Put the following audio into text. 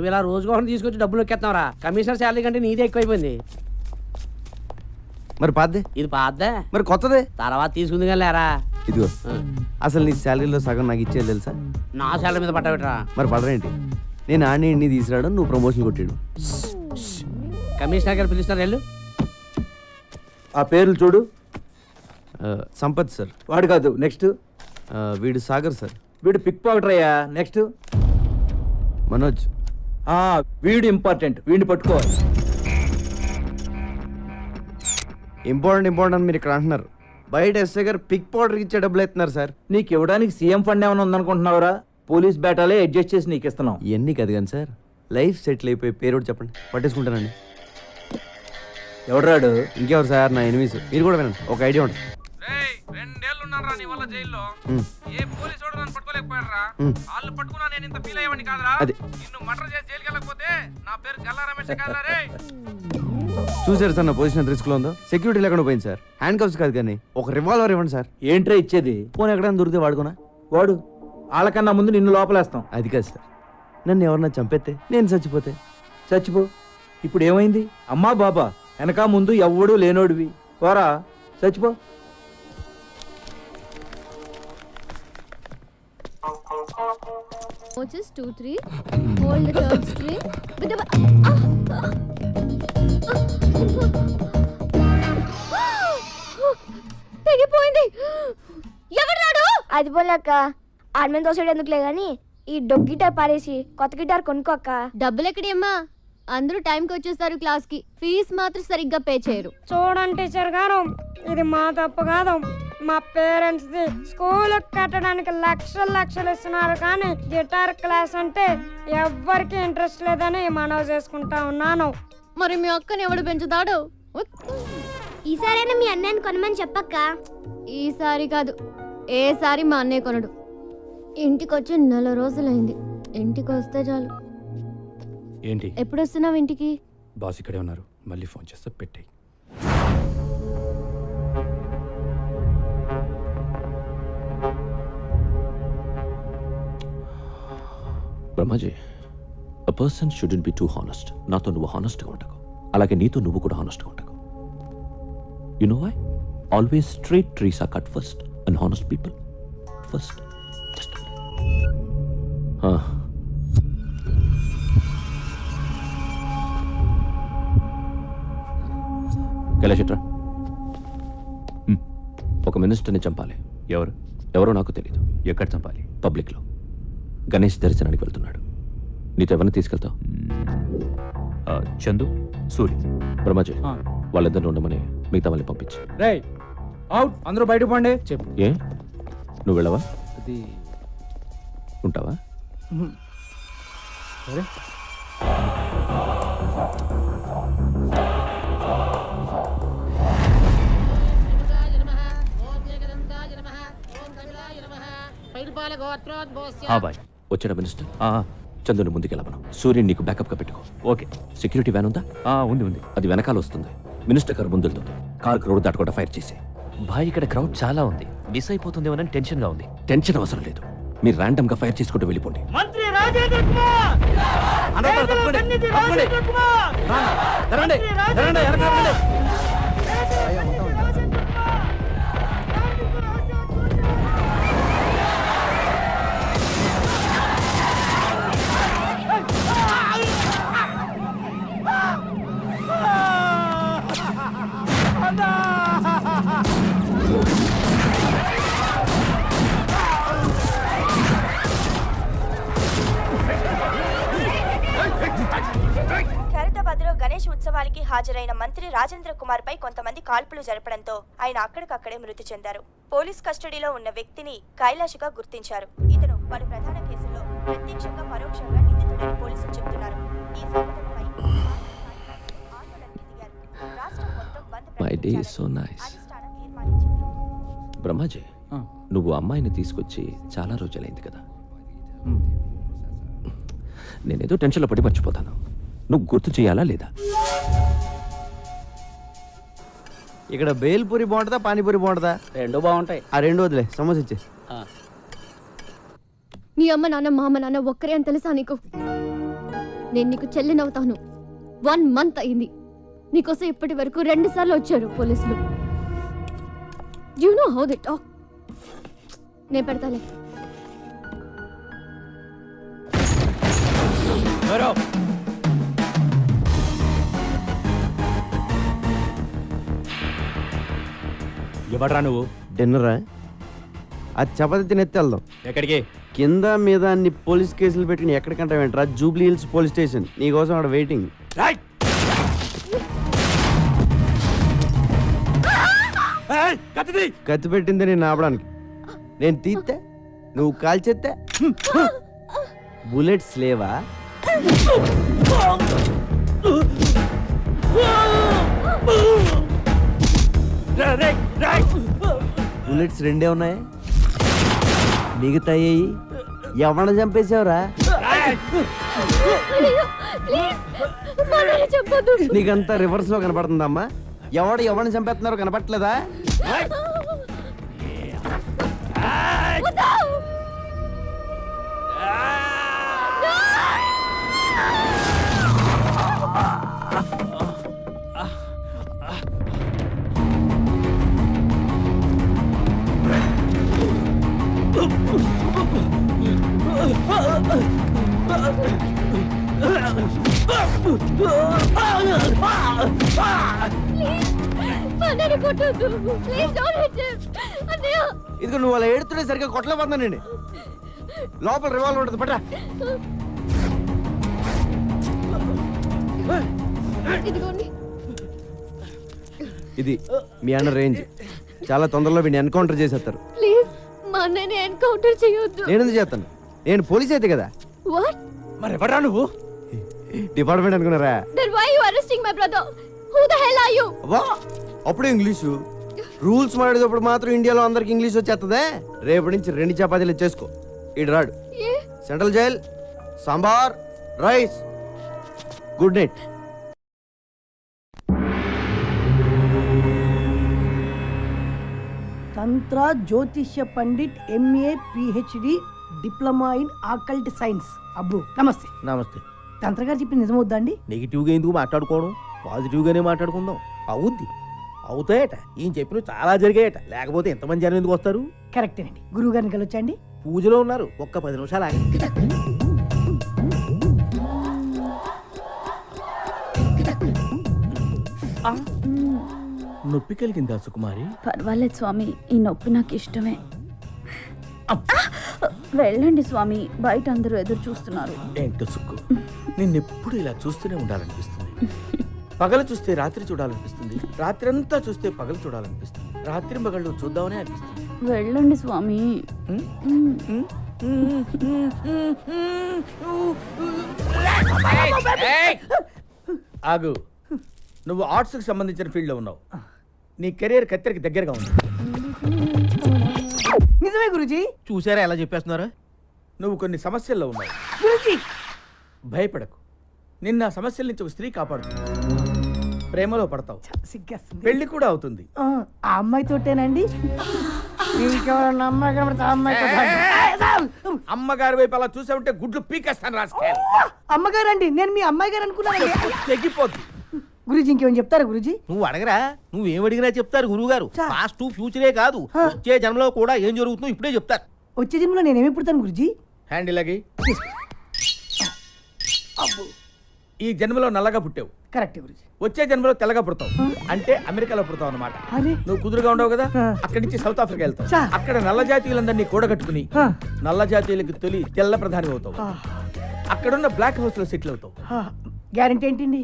నువ్వు ఇలా రోజుకు ఒకటి తీసుకొచ్చి డబ్బులు ఎక్కేస్తున్నావురా కమిషనర్ శాలరీ కంటే నీదే ఎక్కువైపోయింది. మరి పాద్దే ఇది పాద్దా మరి కొత్తదే? తర్వాత తీసుకుంది కానీ లేరా? ఇదిగో అసలు నీ శాలరీలో సగం నాకు ఇచ్చేది తెలుసా? నా శాలరీ మీద పట్టబెట్టరా? మరి పడరేంటి నేను ఆడిని ఇండిని తీసుకురావడం నువ్వు ప్రమోషన్ కొట్టాడు కమిషనర్ గారు పిలుస్తారు వెళ్ళు. ఆ పేర్లు చూడు. సంపత్ సార్. వాడు కాదు నెక్స్ట్. ఆ, వీడు సాగర్ సార్. వీడు పిక్ పాకెటర్ అయ్యా నెక్స్ట్. మనోజ్. ఆ వీడు ఇంపార్టెంట్ వీడిని పట్టుకోవాలి. ఇంపార్టెంట్ ఇంపార్టెంట్ అని మీరు ఇక్కడ అంటున్నారు. బయట ఎస్ఐ గారు పిక్ పౌడర్కి ఇచ్చే డబ్బులు ఎత్తున్నారు సార్. నీకు ఇవ్వడానికి సీఎం ఫండ్ ఏమైనా ఉందనుకుంటున్నావురా? పోలీస్ బేటాలే అడ్జస్ట్ చేసి నీకు ఇస్తున్నాం. ఇవన్నీ కాదు కానీ సార్. లైఫ్ సెటిల్ అయిపోయి పేరు ఒకటి చెప్పండి. పట్టేసుకుంటానండి. ఎవడరాడు? ఇంకెవరు సార్? నా ఎనిమిస్ మీరు కూడా వినండి. ఒక ఐడియా ఉంటుంది. ఉన్నారా నీ వల్ల జైల్లో ఉమ్. ఏ పోలీసు వాడు నన్ను పట్టుకోలేకపోయారా ఉమ్. వాళ్ళు పట్టుకున్నా నేను ఇంత ఫీల్ అయ్యేవాడిని కాదురా. అది. నిన్ను మర్డర్ చేసి జైలుకి వెళ్ళకపోతే నా పేరు గల్లా రమేష్ కాదురా రే. చూసారు సార్ నా పొజిషన్ రిస్క్లో ఉందో? సెక్యూరిటీ లేకుండా పోయింది సార్. హ్యాండ్ కప్స్ కాదు కానీ ఒక రివాల్వర్ ఇవ్వండి సార్. ఏంట్రా ఇచ్చేది? ఫోన్ ఎక్కడైనా దొరికితే వాడుకోనా? వాడు. వాళ్ళకన్నా ముందు నిన్ను లోపలేస్తాం. అది కాదు సార్. నన్ను ఎవరన్నా చంపేస్తే నేను చచ్చిపోతే. చచ్చిపో. ఇప్పుడు ఏమైంది? అమ్మా బాబా వెనక ముందు ఎవ్వడు లేనోడివి. పోరా చచ్చిపో. Just two, three. Hold the third string. With the. తెగిపోయింది. ఎవడాడు అది పోలేక ఆర్మీని తోసేడు ఎందుకులే గాని ఈ డొగ్ గిటార్ పారేసి కొత్త గిటార్ కొనుక్కోక్క డబ్బులు ఎక్కడమ్మా అందరూ టైంకి వచ్చేస్తారు క్లాస్కి. ఫీజు మాత్రం సరిగ్గా పే చేయరు. చూడండి టీచర్ గారు. ఇది మా తప్పు కాదు. మా పేరెంట్స్ ది స్కూల్ కట్టడానికి లక్షలు లక్షలు ఇస్తున్నారు కానీ గిటార్ క్లాస్ అంటే ఎవ్వరికి ఇంట్రెస్ట్ లేదని మనవి చేసుకుంటా ఉన్నాను. మరి మీ అక్కని ఎవడు పెంచుతాడు. ఈసారైనా మీ అన్నయ్యని కొనమని చెప్పక్క? ఈసారి కాదు ఏసారి మా అన్నయ్య కొనడు. ఇంటికి వచ్చి నెల రోజులైంది. ఇంటికి వస్తే చాలు. ఏంటి? ఎప్పుడు వస్తున్నావు ఇంటికి? బాస్ ఇక్కడే ఉన్నారు. మళ్ళీ ఫోన్ చేస్తే పెట్టాయి. Brahmaji a person shouldn't be too honest నాతో నువ్వు హానెస్ట్గా ఉండకు. అలాగే నీతో నువ్వు కూడా హానెస్ట్గా ఉండకు. You know why always straight trees are cut first and honest people first just కైలాషట్రా ఒక మినిస్టర్ని చంపాలి. ఎవరు? ఎవరో నాకు తెలియదు ఎక్కడ చంపాలి? పబ్లిక్లో. గణేష్ దర్శనానికి వెళ్తున్నాడు. నీతో ఎవరిని తీసుకెళ్తావు? ఆ, చందు సూరి. బ్రహ్మాజీ వాళ్ళిద్దరిని ఉండమని మిగతా వాళ్ళని పంపించు. రే అవుట్. అందరూ బయట పండి. చెప్పు. ఏ? నువ్వు వెళ్ళవా? అది ఉంటావా? సరే. వచ్చాడా మినిస్టర్? ఆ, చందుని ముందుకెళ్ళమను సూర్యుని నీకు బ్యాకప్గా పెట్టుకో. ఓకే. సెక్యూరిటీ వ్యాన్ ఉందా? ఆ, ఉంది ఉంది. అది వెనకాల వస్తుంది. మినిస్టర్ కారు ముందుతుంది కారు రోడ్డు దాటకుండా ఫైర్ చేసి బాయ్ ఇక్కడ క్రౌడ్ చాలా ఉంది. మిస్ అయిపోతుందేమోనని టెన్షన్గా ఉంది. టెన్షన్ అవసరం లేదు. మీరు ర్యాండమ్గా ఫైర్ చేసుకుంటూ వెళ్ళిపోండి. మంత్రి రాజేంద్ర కుమార్! రండి రండి రండి. హాజరైన మంత్రి రాజేంద్ర కుమార్ పై కొంతమంది కాల్పులు జరపడంతో ఆయన అక్కడికక్కడే మృతి చెందారు. పోలీస్ కస్టడీలో ఉన్న వ్యక్తిని కైలాష్గా గుర్తించారు. ఇతను పలు ప్రధాన కేసుల్లో ప్రత్యక్షంగా పరోక్షంగా నిందితుడని పోలీసులు చెబుతున్నారు. ఈ సంఘటనపై ఆందోళనకి దిగారు. రాష్ట్రం మొత్తం బంద్ బ్రహ్మాజీ నువ్వు అమ్మాయిని తీసుకొచ్చి చాలా రోజులైంది కదా. నేనేదో టెన్షన్లో పడి మర్చిపోతాను. నువ్వు గుర్తు చేయాలా లేదా? ఇక్కడ బేల్పూరి బాగుంటుందా పానీపూరి బాగుంటుందా? రెండు బాగుంటాయి. ఆ రెండు వదిలే సమోసా ఇచ్చే. ఆ. నీ అమ్మ నాన్న మా అమ్మ నాన్న ఒక్కరే అని తెలుసా నీకు? నేను నీకు చెల్లినవుతాను. వన్ మంత్ అయింది. నీకోసం ఇప్పటి వరకు రెండు సార్లు వచ్చారు పోలీసులు. You know how the talk నేను పెడతాలే. ఎవడ్రా నువ్వు? డిన్నరా? ఆ చపాతి తినెత్తి వెళ్దాం. ఎక్కడికి? కింద మీద అన్ని పోలీస్ కేసులు పెట్టిన ఎక్కడికంటే వెంటరా జూబ్లీ హిల్స్ పోలీస్ స్టేషన్. నీకోసం అక్కడ వెయిటింగ్. కత్తి పెట్టింది నేను ఆపడానికి. నేను తీస్తే నువ్వు కాల్చేస్తే బుల్లెట్స్ లేవా? బుల్లెట్స్ రెండే ఉన్నాయి. మిగతాయి. ఎవరిని చంపేసావురా చెప్పొద్దు నీకంతా రివర్స్లో కనపడుతుందమ్మా. ఎవడు ఎవరిని చంపేస్తున్నారో కనపట్లేదా అన్నయ్య కొట్టొద్దు ప్లీజ్ డోంట్ హిట్ అన్నయ్య. ఇదిగో నువ్వు అలా ఏడుతుంటే సరిగ్గా కొట్టలేకపోతున్నానండి లోపల రివాల్వర్ ఉంటుంది పట్రా. ఇదిగోండి. ఇది మీ అన్న రేంజ్. చాలా తొందరలో వీడిని ఎన్కౌంటర్ చేసేస్తారు. ప్లీజ్ మా అన్నయ్యని ఎన్కౌంటర్ చేయొద్దు. నేను ఎందుకు చేస్తాను? నేను పోలీస్ అయితే కదా. వాట్ మరి ఎవడ్రా నువ్వు? డిపార్ట్మెంట్ అనుకున్నారా? Then why you arresting my brother who the hell are you అబ్బా! అప్పుడు ఇంగ్లీషు. రూల్స్ మాడేటప్పుడు మాత్రం ఇండియాలో అందరికి ఇంగ్లీష్ వచ్చేస్తుందే రేపటి నుంచి రెండు చపాతీలు చేసుకో. ఇటు రాడు. Central jail sambar rice. Good night. తంత్ర జ్యోతిష్య Pandit MA PhD diploma in occult science. అబ్బు నమస్తే. నమస్తే. తంత్ర గారు చెప్పి నిజమవుద్దా అండి? నెగిటివ్గా ఎందుకు మాట్లాడుకోవడం? పాజిటివ్గానే మాట్లాడుకుందాం. అవుద్ది. అవుతాయట. ఈయన చెప్పిన చాలా జరిగాయట. లేకపోతే ఎంతమంది జనం ఎందుకు వస్తారు? కరెక్టేనండి. గురువు గారిని కలవచ్చండి. పూజలో ఉన్నారు. ఒక్క పది నిమిషాలు ఆగి నొప్పి కలిగిందా సుకుమారి? పర్వాలేదు స్వామి. ఈ నొప్పి నాకు ఇష్టమే. వెళ్ళండి స్వామి. బయట అందరూ ఎదురు చూస్తున్నారు. ఏంటో సుక్కు? నిన్నెప్పుడు ఇలా చూస్తూనే ఉండాలనిపిస్తుంది. పగలు చూస్తే రాత్రి చూడాలనిపిస్తుంది. రాత్రి అంతా చూస్తే పగలు చూడాలనిపిస్తుంది. రాత్రి పగళ్ళు చూద్దామనే అనిపిస్తుంది. వెళ్ళండి స్వామి. ఆగు. నువ్వు ఆర్ట్స్కి సంబంధించిన ఫీల్డ్లో ఉన్నావు. నీ కెరీర్ కత్తెరకి దగ్గరగా ఉంది. నిజమే గురుజీ. చూసారా ఎలా చెప్పేస్తున్నారా? నువ్వు కొన్ని సమస్యల్లో ఉన్నావు. గురుజీ. భయపడకు. నిన్న సమస్యల నుంచి ఒక స్త్రీ కాపాడుతుంది. ప్రేమలో పడతావు. సిగ్గేస్తుంది పెళ్ళి కూడా అవుతుంది. ఆ ఆ అమ్మాయితోటేనండి ఇంకెవరన్నా అమ్మాయి కనబడితే ఆ అమ్మాయితో అమ్మగారి వైపు అలా చూసా ఉంటే గుడ్లు పీకేస్తాను రాసుకెళ్ళి అమ్మగారండి నేను మీ అమ్మాయి గారు అనుకున్నానండి. తెగిపోద్ది. గురుజీ ఇంకేమైనా చెప్తారా గురుజీ? నువ్వు అడగరా? నువ్వేం అడిగినా చెప్తారు గురువు గారు పాస్ట్ ఫ్యూచరే కాదు. వచ్చే జన్మలో కూడా ఏం జరుగుతుందో ఇప్పుడే చెప్తారు. వచ్చే జన్మలో నేనేమి పుడతాను గురుజీ? హ్యాండిల్ అగి ఈ జన్మలో నల్లగా పుట్టావు. కరెక్ట్ గురుజీ. వచ్చే జన్మలో తెల్లగా పుడతావు. అంటే అమెరికాలో పుడతావు అనమాట నువ్వు కుదురుగా ఉండవు కదా. అక్కడి నుంచి సౌత్ ఆఫ్రికా వెళ్తావు. అక్కడ నల్ల జాతీయులందరినీ కూడగట్టుకుని. నల్ల జాతీయులకు తొలి తెల్ల ప్రధాని అవుతావు. అక్కడున్న బ్లాక్ హౌస్లో సెటిల్ అవుతావు. గ్యారంటీ ఏంటండి